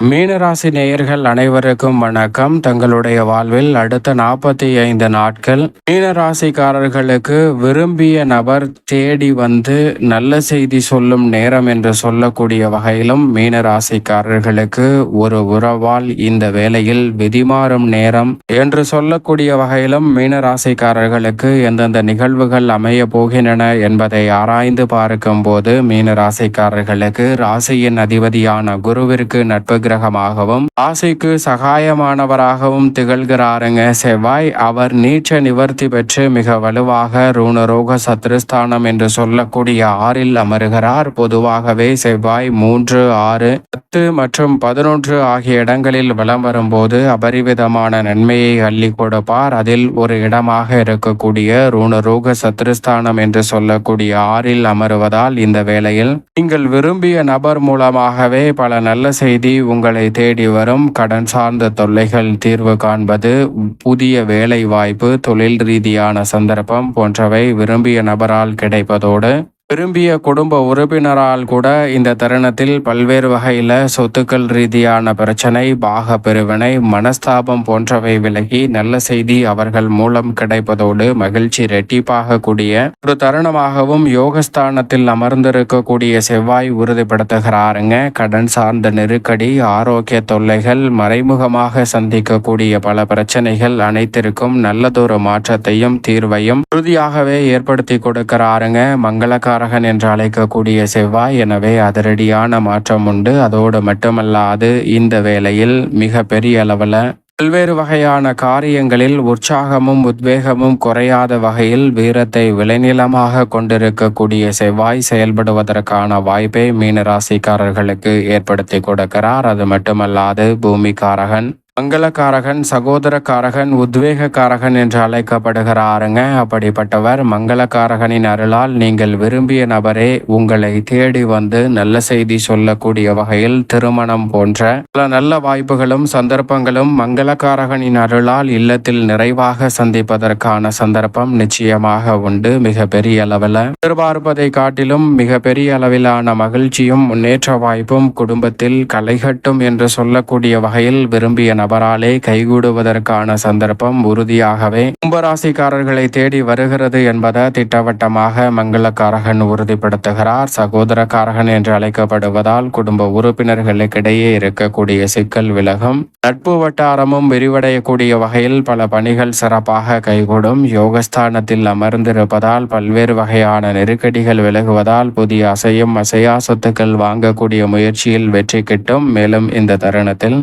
மீனராசி நேயர்கள் அனைவருக்கும் வணக்கம். தங்களுடைய வாழ்வில் அடுத்த நாற்பத்தி ஐந்து நாட்கள் மீனராசிக்காரர்களுக்கு விரும்பிய நபர் தேடி வந்து நல்ல செய்தி சொல்லும் நேரம் என்று சொல்லக்கூடிய வகையிலும் மீனராசிக்காரர்களுக்கு ஒரு உறவால் இந்த வேளையில் விதிமாறும் நேரம் என்று சொல்லக்கூடிய வகையிலும் மீனராசிக்காரர்களுக்கு எந்தெந்த நிகழ்வுகள் அமைய போகின்றன என்பதை ஆராய்ந்து பார்க்கும் போது மீனராசிக்காரர்களுக்கு ராசியின் அதிபதியான குருவிற்கு நட்பு அனுகிரகமாகவும் ராசிக்கு சகாயமானவராகவும் திகழ்கிறாருங்க செவ்வாய். அவர் நீச்ச நிவர்த்தி பெற்று மிக வலுவாக ரூணரோக சத்ருஸ்தானம் என்று சொல்லக்கூடிய ஆறில் அமருகிறார். பொதுவாகவே செவ்வாய் மூன்று ஆறு பத்து மற்றும் பதினொன்று ஆகிய இடங்களில் வலம் வரும்போது அபரிவிதமான நன்மையை அள்ளி கொடுப்பார். அதில் ஒரு இடமாக இருக்கக்கூடிய ரூணரோக சத்ருஸ்தானம் என்று சொல்லக்கூடிய ஆறில் அமருவதால் இந்த வேளையில் நீங்கள் விரும்பிய நபர் மூலமாகவே பல நல்ல செய்தி உங்கள் உங்களை தேடி வரும் கடன் சார்ந்த தொல்லைகள் தீர்வு காண்பது புதிய வேலை வாய்ப்பு தொழில் ரீதியான சந்தர்ப்பம் போன்றவை விரும்பிய நபரால் கிடைப்பதோடு விரும்பிய குடும்ப உறுப்பினரால் கூட இந்த தருணத்தில் பல்வேறு வகையில் சொத்துக்கள் ரீதியான பிரச்சனை பாக பெருவினை மனஸ்தாபம் போன்றவை விலகி நல்ல செய்தி அவர்கள் மூலம் கிடைப்பதோடு மகிழ்ச்சி ரெட்டிப்பாக கூடிய ஒரு தருணமாகவும் யோகஸ்தானத்தில் அமர்ந்திருக்கக்கூடிய செவ்வாய் உறுதிப்படுத்துகிறாருங்க. கடன் சார்ந்த நெருக்கடி ஆரோக்கிய தொல்லைகள் மறைமுகமாக சந்திக்கக்கூடிய பல பிரச்சனைகள் அனைத்திற்கும் நல்லதொரு மாற்றத்தையும் தீர்வையும் உறுதியாகவே ஏற்படுத்தி கொடுக்கிறாருங்க. மங்களக்கார காரகன் என்று அழைக்கக்கூடிய செவ்வாய் எனவே அதிரடியான மாற்றம் உண்டு அதோடு மட்டுமல்லாது இந்த வேளையில் மிக பெரிய அளவில் பல்வேறு வகையான காரியங்களில் உற்சாகமும் உத்வேகமும் குறையாத வகையில் வீரத்தை விளைநிலமாக கொண்டிருக்கக்கூடிய செவ்வாய் செயல்படுவதற்கான வாய்ப்பை மீனராசிக்காரர்களுக்கு ஏற்படுத்தி கொடுக்கிறார் அது மட்டுமல்லாது பூமிக்காரகன் மங்களக்காரகன் சகோதரக்காரகன் உத்வேகக்காரகன் என்று அழைக்கப்படுகிறாருங்க. அப்படிப்பட்டவர் மங்களக்காரகனின் அருளால் நீங்கள் விரும்பிய நபரே உங்களை தேடி வந்து நல்ல செய்தி சொல்லக்கூடிய வகையில் திருமணம் போன்ற பல நல்ல வாய்ப்புகளும் சந்தர்ப்பங்களும் மங்களக்காரகனின் அருளால் இல்லத்தில் நிறைவாக சந்திப்பதற்கான சந்தர்ப்பம் நிச்சயமாக உண்டு. மிக பெரிய அளவில் எதிர்பார்ப்பதை காட்டிலும் மிக பெரிய அளவிலான மகிழ்ச்சியும் முன்னேற்ற வாய்ப்பும் குடும்பத்தில் களைகட்டும் என்று சொல்லக்கூடிய வகையில் விரும்பிய நபராலே கைகூடுவதற்கான சந்தர்ப்பம் உறுதியாகவே கும்பராசிக்காரர்களை தேடி வருகிறது என்பதை திட்டவட்டமாக மங்களக்காரகன் உறுதிப்படுத்துகிறார். சகோதரக்காரகன் என்று அழைக்கப்படுவதால் குடும்ப உறுப்பினர்களுக்கிடையே இருக்கக்கூடிய சிக்கல் விலகும். நட்பு வட்டாரமும் விரிவடையக்கூடிய வகையில் பல பணிகள் சிறப்பாக கைகூடும். யோகஸ்தானத்தில் அமர்ந்திருப்பதால் பல்வேறு வகையான நெருக்கடிகள் விலகுவதால் புதிய அசையும் அசையா சொத்துக்கள் வாங்கக்கூடிய முயற்சியில் வெற்றி கிட்டும். மேலும் இந்த தருணத்தில்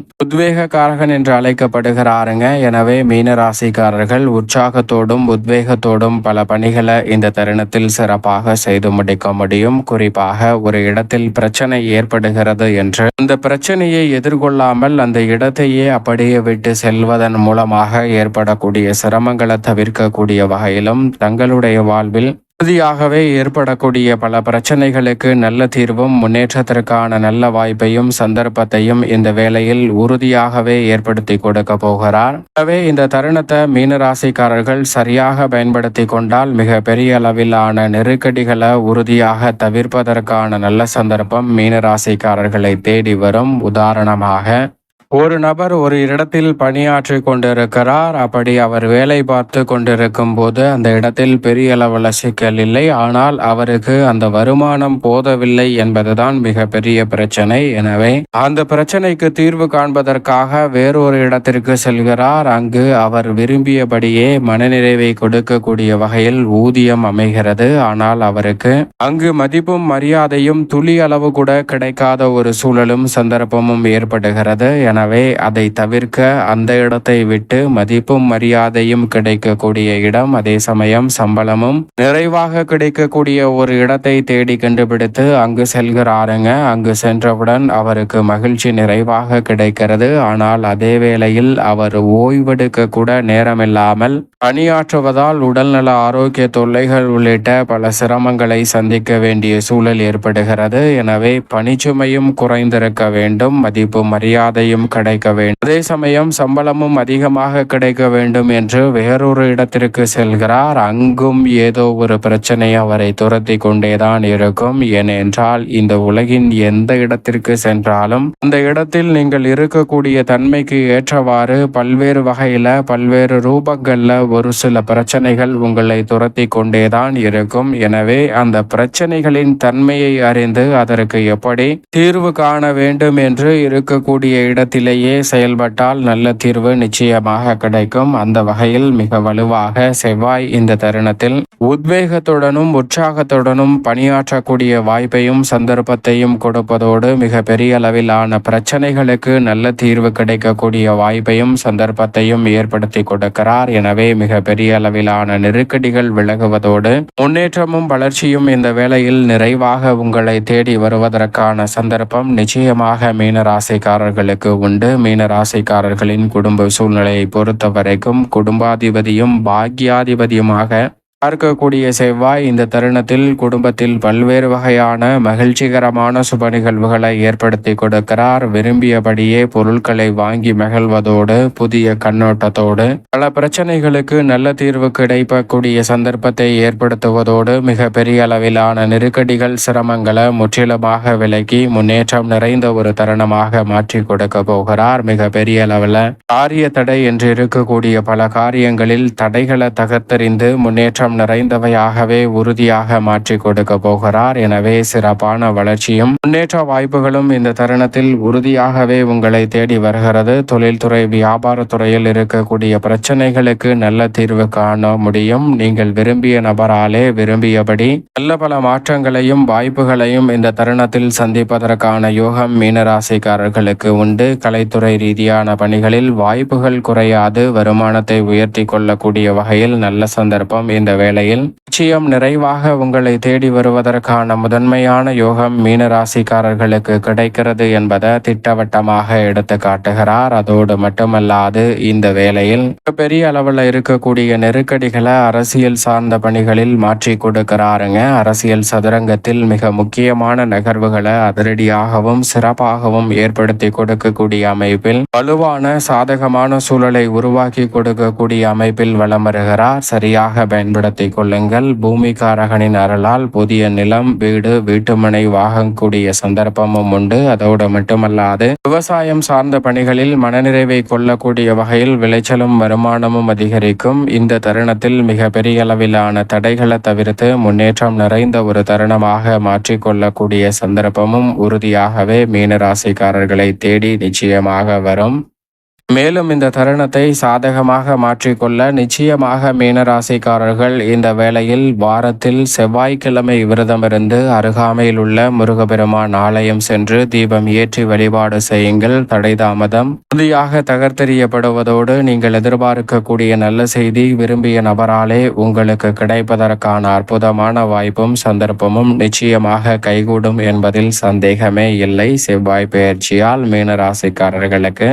மகன் என்று அழைக்கப்படுகிறாருங்க. எனவே மீனராசிக்காரர்கள் உற்சாகத்தோடும் உத்வேகத்தோடும் பல பணிகளை இந்த தருணத்தில் சிறப்பாக செய்து முடிக்க முடியும். குறிப்பாக ஒரு இடத்தில் பிரச்சனை ஏற்படுகிறது என்று. அந்த பிரச்சனையை எதிர்கொள்ளாமல் அந்த இடத்தையே அப்படியே விட்டு செல்வதன் மூலமாக ஏற்படக்கூடிய சிரமங்களை தவிர்க்கக்கூடிய வகையிலும் தங்களுடைய வாழ்வில் உறுதியாகவே ஏற்படக்கூடிய பல பிரச்சனைகளுக்கு நல்ல தீர்வும் முன்னேற்றத்திற்கான நல்ல வாய்ப்பையும் சந்தர்ப்பத்தையும் இந்த வேளையில் உறுதியாகவே ஏற்படுத்தி கொடுக்க போகிறார். எனவே இந்த தருணத்தை மீனராசிக்காரர்கள் சரியாக பயன்படுத்தி கொண்டால் மிக பெரிய அளவிலான நெருக்கடிகளை உறுதியாக தவிர்ப்பதற்கான நல்ல சந்தர்ப்பம் மீனராசிக்காரர்களை தேடி வரும். உதாரணமாக ஒரு நபர் ஒரு இடத்தில் பணியாற்றி கொண்டிருக்கிறார். அப்படி அவர் வேலை பார்த்து கொண்டிருக்கும் போது அந்த இடத்தில் பெரிய அளவில் சிக்கல் இல்லை. ஆனால் அவருக்கு அந்த வருமானம் போதவில்லை என்பதுதான் மிகப்பெரிய பிரச்சனை. எனவே அந்த பிரச்சனைக்கு தீர்வு காண்பதற்காக வேறொரு இடத்திற்கு செல்கிறார். அங்கு அவர் விரும்பியபடியே மனநிறைவை கொடுக்கக்கூடிய வகையில் ஊதியம் அமைகிறது. ஆனால் அவருக்கு அங்கு மதிப்பும் மரியாதையும் துளி அளவு கூட கிடைக்காத ஒரு சூழலும் சந்தர்ப்பமும் ஏற்படுகிறது. என எனவே அதை தவிர்க்க அந்த இடத்தை விட்டு மதிப்பும் மரியாதையும் கிடைக்கக்கூடிய இடம். அதே சமயம் சம்பளமும் நிறைவாக கிடைக்கக்கூடிய ஒரு இடத்தை தேடி கண்டுபிடித்து அங்கு செல்கிறாருங்க. அங்கு சென்றவுடன் அவருக்கு மகிழ்ச்சி நிறைவாக கிடைக்கிறது. ஆனால் அதே வேளையில் அவர் ஓய்வெடுக்க கூட நேரமில்லாமல் பணியாற்றுவதால் உடல்நல ஆரோக்கிய தொல்லைகள் உள்ளிட்ட பல சிரமங்களை சந்திக்க வேண்டிய சூழல் ஏற்படுகிறது. எனவே பணிச்சுமையும் குறைந்திருக்க வேண்டும். மதிப்பு மரியாதையும் கிடைக்க வேண்டும். அதே சமயம் சம்பளமும் அதிகமாக கிடைக்க வேண்டும் என்று வேறொரு இடத்திற்கு செல்கிறார். அங்கும் ஏதோ ஒரு பிரச்சனை அவரை துரத்தி கொண்டேதான் இருக்கும். ஏனென்றால் இந்த உலகின் எந்த இடத்திற்கு சென்றாலும் அந்த இடத்தில் நீங்கள் இருக்கக்கூடிய தன்மைக்கு ஏற்றவாறு பல்வேறு வகையில பல்வேறு ரூபங்கள்ல ஒரு சில பிரச்சனைகள் உங்களை துரத்தி கொண்டேதான் இருக்கும். எனவே அந்த பிரச்சனைகளின் தன்மையை அறிந்து அதற்கு எப்படி தீர்வு காண வேண்டும் என்று இருக்கக்கூடிய நேரத்திலேயே செயல்பட்டால் நல்ல தீர்வு நிச்சயமாக கிடைக்கும். அந்த வகையில் மிக வலுவாக செவ்வாய் இந்த தருணத்தில் உத்வேகத்துடனும் உற்சாகத்துடனும் பணியாற்றக்கூடிய வாய்ப்பையும் சந்தர்ப்பத்தையும் கொடுப்பதோடு மிக பெரிய அளவிலான பிரச்சனைகளுக்கு நல்ல தீர்வு கிடைக்கக்கூடிய வாய்ப்பையும் சந்தர்ப்பத்தையும் ஏற்படுத்தி கொடுக்கிறார். எனவே மிக பெரிய அளவிலான நெருக்கடிகள் விலகுவதோடு முன்னேற்றமும் வளர்ச்சியும் இந்த வேளையில் நிறைவாக உங்களை தேடி வருவதற்கான சந்தர்ப்பம் நிச்சயமாக மீனராசிக்காரர்களுக்கு உண்டு. மீனராசிக்காரர்களின் குடும்ப சூழ்நிலையை பொறுத்த வரைக்கும் குடும்பாதிபதியும் பாக்யாதிபதியுமாக பார்க்கக்கூடிய செவ்வாய் இந்த தருணத்தில் குடும்பத்தில் பல்வேறு வகையான மகிழ்ச்சிகரமான சுப நிகழ்வுகளை ஏற்படுத்தி கொடுக்கிறார். விரும்பியபடியே பொருட்களை வாங்கி மகிழ்வதோடு புதிய கண்ணோட்டத்தோடு பல பிரச்சனைகளுக்கு நல்ல தீர்வு கிடைக்கக்கூடிய சந்தர்ப்பத்தை ஏற்படுத்துவதோடு மிக பெரிய அளவிலான நெருக்கடிகள் சிரமங்களை முற்றிலுமாக விலக்கி முன்னேற்றம் நிறைந்த ஒரு தருணமாக மாற்றி கொடுக்க போகிறார். மிக பெரிய அளவில் காரிய தடை என்று இருக்கக்கூடிய பல காரியங்களில் தடைகளை தகர்த்தறிந்து முன்னேற்றம் முன்னேற்றம் நிறைந்தவையாகவே உறுதியாக மாற்றி கொடுக்க போகிறார். எனவே சிறப்பான வளர்ச்சியும் முன்னேற்ற வாய்ப்புகளும் இந்த தருணத்தில் உறுதியாகவே உங்களை தேடி வருகிறது. தொழில்துறை வியாபாரத்துறையில் இருக்கக்கூடிய பிரச்சனைகளுக்கு நல்ல தீர்வு காண முடியும். நீங்கள் விரும்பிய நபராலே விரும்பியபடி நல்ல பல மாற்றங்களையும் வாய்ப்புகளையும் இந்த தருணத்தில் சந்திப்பதற்கான யோகம் மீனராசிக்காரர்களுக்கு உண்டு. கலைத்துறை ரீதியான பணிகளில் வாய்ப்புகள் குறையாது. வருமானத்தை உயர்த்தி கொள்ளக்கூடிய வகையில் நல்ல சந்தர்ப்பம் இந்த வேளையில் நிச்சயம் நிறைவாக உங்களை தேடி வருவதற்கான முதன்மையான யோகம் மீனராசிக்காரர்களுக்கு கிடைக்கிறது என்பதை திட்டவட்டமாக எடுத்து காட்டுகிறார். அதோடு மட்டுமல்லாது இந்த வேளையில் பெரிய அளவில் இருக்கக்கூடிய நெருக்கடிகளை அரசியல் சார்ந்த பணிகளில் மாற்றி கொடுக்கிறாருங்க. அரசியல் சதுரங்கத்தில் மிக முக்கியமான நகர்வுகளை அதிரடியாகவும் சிறப்பாகவும் ஏற்படுத்தி கொடுக்கக்கூடிய அமைப்பில் வலுவான சாதகமான சூழலை உருவாக்கி கொடுக்கக்கூடிய அமைப்பில் வளம் வருகிறார். சரியாக பயன்படுத்த பயன்படுத்திக் கொள்ளுங்கள். பூமிகாரகனின் அருளால் புதிய நிலம் வீடு வீட்டுமனை வாங்கக்கூடிய சந்தர்ப்பமும் உண்டு. அதோடு மட்டுமல்லாது விவசாயம் சார்ந்த பணிகளில் மனநிறைவை கொள்ளக்கூடிய வகையில் விளைச்சலும் வருமானமும் அதிகரிக்கும். இந்த தருணத்தில் மிக பெரிய அளவிலான தடைகளை தவிர்த்து முன்னேற்றம் நிறைந்த ஒரு தருணமாக மாற்றிக்கொள்ளக்கூடிய சந்தர்ப்பமும் உறுதியாகவே மீனராசிக்காரர்களை தேடி நிச்சயமாக வரும். மேலும் இந்த தருணத்தை சாதகமாக மாற்றிக்கொள்ள நிச்சயமாக மீனராசிக்காரர்கள் இந்த வேளையில் வாரத்தில் செவ்வாய்க்கிழமை விரதமிருந்து அருகாமையில் உள்ள முருகபெருமான் ஆலயம் சென்று தீபம் ஏற்றி வழிபாடு செய்யுங்கள். தடைதாமதம் உறுதியாக தகர்த்தெறியப்படுவதோடு நீங்கள் எதிர்பார்க்கக்கூடிய நல்ல செய்தி விரும்பிய நபராலே உங்களுக்கு கிடைப்பதற்கான அற்புதமான வாய்ப்பும் சந்தர்ப்பமும் நிச்சயமாக கைகூடும் என்பதில் சந்தேகமே இல்லை. செவ்வாய் பயிற்சியால் மீனராசிக்காரர்களுக்கு